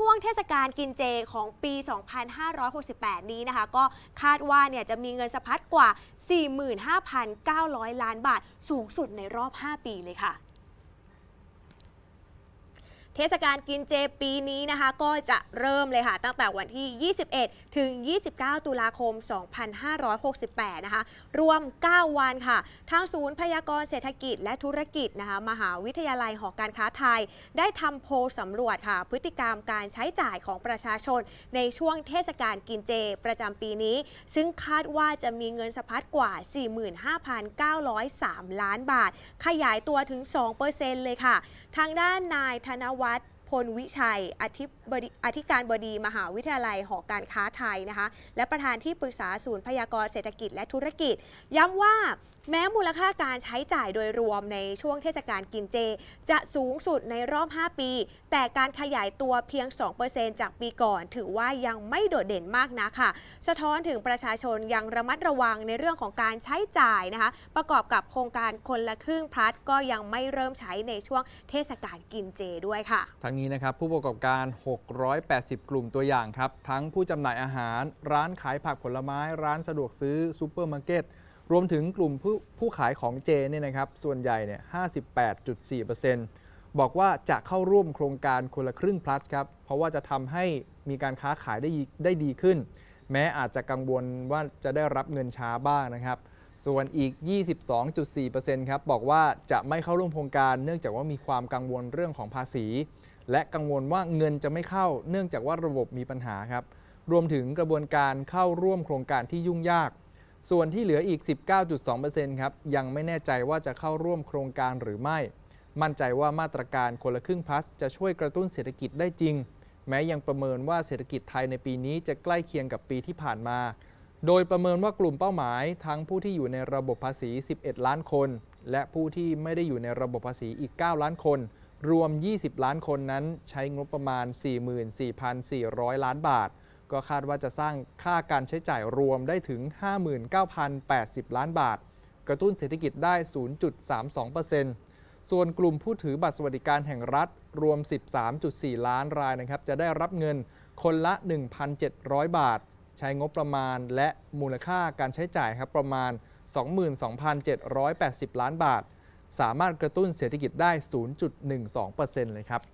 ช่วงเทศกาลกินเจของปี 2568 นี้นะคะ ก็คาดว่าเนี่ยจะมีเงินสะพัดกว่า 45,900 ล้านบาท สูงสุดในรอบ 5 ปีเลยค่ะ เทศกาลกินเจปีนี้นะคะ ก็จะเริ่มเลยค่ะ ตั้งแต่วันที่ 21 ถึง 29 ตุลาคม 2568 นะคะ รวม 9 วันค่ะ ทางศูนย์พยากรณ์เศรษฐกิจและธุรกิจนะคะ มหาวิทยาลัยหอการค้าไทย ได้ทำโพลสำรวจค่ะ พฤติกรรมการใช้จ่ายของประชาชน ในช่วงเทศกาลกินเจประจำปีนี้ ซึ่งคาดว่าจะมีเงินสะพัดกว่า 45,903 ล้านบาท ขยายตัวถึง 2%เลยค่ะ ทางด้านนายธนวัฒน์ พลวิชัยอธิบดีอธิการบดีมหาวิทยาลัยหอการค้าไทยนะคะ และประธานที่ปรึกษาศูนย์พยากรเศรษฐกิจและธุรกิจ ย้ำว่าแม้มูลค่าการใช้จ่ายโดยรวมในช่วงเทศกาลกินเจ จะสูงสุดในรอบ 5 ปี แต่การขยายตัวเพียง 2%จากปีก่อน ถือว่ายังไม่โดดเด่นมากนักค่ะ สะท้อนถึงประชาชนยังระมัดระวังในเรื่องของการใช้จ่ายนะคะ ประกอบกับโครงการคนละครึ่งพลัดก็ยังไม่เริ่มใช้ในช่วงเทศกาลกินเจด้วยค่ะทั้งนี้นะครับผู้ประกอบการ 680 กลุ่มตัวอย่างครับ ทั้งผู้จำหน่ายอาหาร ร้านขายผักผลไม้ ร้านสะดวกซื้อซูเปอร์มาร์เก็ตรวมถึงกลุ่มผู้ผู้ขายของเจเนี่ยนะครับส่วนใหญ่เนี่ย58.4%บอกว่าจะเข้าร่วมโครงการคนละครึ่งพลัสครับ เพราะว่าจะทำให้มีการค้าขายได้ได้ดีขึ้น แม้อาจจะกังวลว่าจะได้รับเงินช้าบ้างนะครับ ส่วนอีก 22.4%ครับบอกว่าจะไม่เข้าร่วมโครงการ เนื่องจากว่ามีความกังวลเรื่องของภาษี และกังวลว่าเงินจะไม่เข้า เนื่องจากว่าระบบมีปัญหาครับ รวมถึงกระบวนการเข้าร่วมโครงการที่ยุ่งยาก ส่วนที่เหลืออีก 19.2%ครับยังไม่แน่ใจว่าจะเข้าร่วมโครงการหรือไม่ มั่นใจว่ามาตรการคนละครึ่งพลัส จะช่วยกระตุ้นเศรษฐกิจได้จริง แม้ยังประเมินว่าเศรษฐกิจไทยในปีนี้จะใกล้เคียงกับปีที่ผ่านมา โดยประเมินว่ากลุ่มเป้าหมายทั้งผู้ที่อยู่ในระบบภาษี 11 ล้านคน และผู้ที่ไม่ได้อยู่ในระบบภาษีอีก 9 ล้านคน รวม 20 ล้านคนนั้นใช้งบประมาณ 44,400 ล้านบาท ก็คาดว่าจะสร้างค่าการใช้จ่ายรวมได้ถึง 59,080 ล้านบาท กระตุ้นเศรษฐกิจได้ 0.32%ส่วนกลุ่มผู้ถือบัตรสวัสดิการแห่งรัฐรวม 13.4 ล้านรายนะครับจะได้รับเงินคนละ 1,700 บาท ใช้งบประมาณและมูลค่าการใช้จ่ายครับประมาณ 22,780 ล้านบาท สามารถกระตุ้นเศรษฐกิจได้ 0.12%เลยครับ